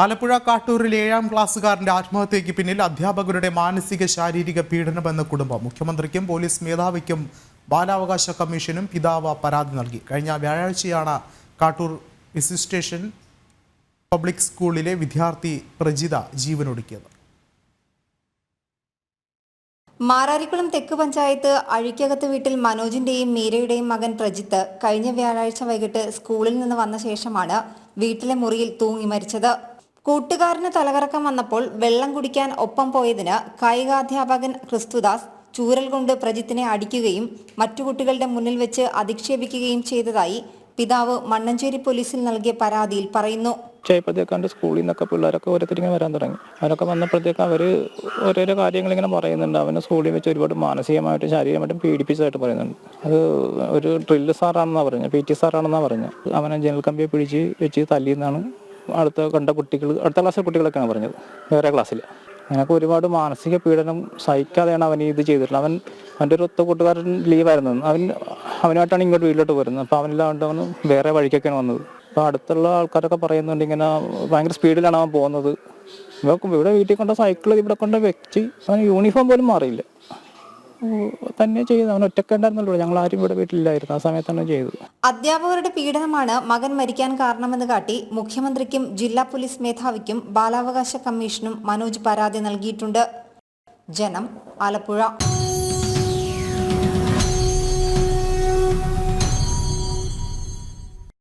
ആലപ്പുഴ കാട്ടൂരിൽ ഏഴാം ക്ലാസ്സുകാരന്റെ ആത്മഹത്യയ്ക്ക് പിന്നിൽ അധ്യാപകരുടെ മാനസിക ശാരീരിക പീഡനമെന്ന കുടുംബം. മുഖ്യമന്ത്രിക്കും പോലീസ് മേധാവിക്കും ബാലാവകാശ കമ്മീഷനും പിതാവ് പരാതി നൽകി. കഴിഞ്ഞ വ്യാഴാഴ്ചയാണ് കാട്ടൂർ വിസിസ്റ്റേഷൻ പബ്ലിക് സ്കൂളിലെ വിദ്യാർത്ഥി പ്രജിത ജീവനൊടുക്കിയത്. മാറാരിക്കുളം തെക്ക് പഞ്ചായത്ത് അഴിക്കകത്ത് വീട്ടിൽ മനോജിന്റെയും മീരയുടെയും മകൻ പ്രജിത്ത് കഴിഞ്ഞ വ്യാഴാഴ്ച വൈകിട്ട് സ്കൂളിൽ നിന്ന് വന്ന ശേഷമാണ് വീട്ടിലെ മുറിയിൽ തൂങ്ങി മരിച്ചത്. കൂട്ടുകാരന് തലകറക്കം വന്നപ്പോൾ വെള്ളം കുടിക്കാൻ ഒപ്പം പോയതിന് കായികാധ്യാപകൻ ക്രിസ്തുദാസ് ചൂരൽ കൊണ്ട് പ്രജിത്തിനെ അടിക്കുകയും മറ്റു കുട്ടികളുടെ മുന്നിൽ വെച്ച് അധിക്ഷേപിക്കുകയും ചെയ്തതായി പിതാവ് മണ്ണഞ്ചേരി പോലീസിൽ നൽകിയ പരാതിയിൽ പറയുന്നു. ഉച്ചയായപ്പോഴത്തേക്കാണ്ട് സ്കൂളിൽ നിന്നൊക്കെ പിള്ളേരൊക്കെ ഓരോരുത്തരിങ്ങനെ വരാൻ തുടങ്ങി. അവരൊക്കെ വന്നപ്പോഴത്തേക്ക് അവർ ഓരോരോ കാര്യങ്ങൾ ഇങ്ങനെ പറയുന്നുണ്ട്. അവനെ സ്കൂളിൽ വെച്ച് ഒരുപാട് മാനസികമായിട്ടും ശാരീരികമായിട്ടും പീഡിപ്പിച്ചതായിട്ട് പറയുന്നുണ്ട്. അത് ഒരു ഡ്രില്ല് സാറാണെന്നാണ് പറഞ്ഞത് പി ടി സാറാണെന്നാണ് പറഞ്ഞത്. അവനെ ജനൽ കമ്പിയെ പിടിച്ച് വെച്ച് തല്ലിയെന്നാണ് അടുത്ത കണ്ട കുട്ടികൾ അടുത്ത ക്ലാസ്സിലെ കുട്ടികളൊക്കെയാണ് പറഞ്ഞത് വേറെ ക്ലാസ്സിൽ അങ്ങനെയൊക്കെ ഒരുപാട് മാനസിക പീഡനം സഹിക്കാതെയാണ് അവൻ ഇത് ചെയ്തിട്ടുള്ളത്. അവൻ അവന്റെ ഒരു ഒത്ത കൂട്ടുകാരൻ ലീവായിരുന്നു അവൻ അവനുമായിട്ടാണ് ഇങ്ങോട്ട് വീട്ടിലോട്ട് വരുന്നത് അപ്പോൾ അവനില്ലാണ്ട് അവന് വേറെ വഴിക്കൊക്കെയാണ് വന്നത്. അപ്പോൾ അടുത്തുള്ള ആൾക്കാരൊക്കെ പറയുന്നുണ്ട് ഇങ്ങനെ ഭയങ്കര സ്പീഡിലാണ് അവൻ പോകുന്നത്. ഇവിടെ വീട്ടിൽ കൊണ്ട സൈക്കിൾ ഇവിടെ കൊണ്ട് വെച്ച് അവൻ യൂണിഫോം പോലും മാറിയില്ല. തന്നെ ചെയ്തു. അവൻ ഒറ്റക്കുണ്ടായിരുന്നല്ലോ ഞങ്ങൾ ആരും ഇവിടെ വീട്ടിലില്ലായിരുന്നു. ആ സമയത്താണ് ചെയ്തത്. അധ്യാപകരുടെ പീഡനമാണ് മകൻ മരിക്കാൻ കാരണമെന്ന് കാട്ടി മുഖ്യമന്ത്രിക്കും ജില്ലാ പോലീസ് മേധാവിക്കും ബാലാവകാശ കമ്മീഷനും മനോജ് പരാതി നൽകിയിട്ടുണ്ട്. ജനം ആലപ്പുഴ.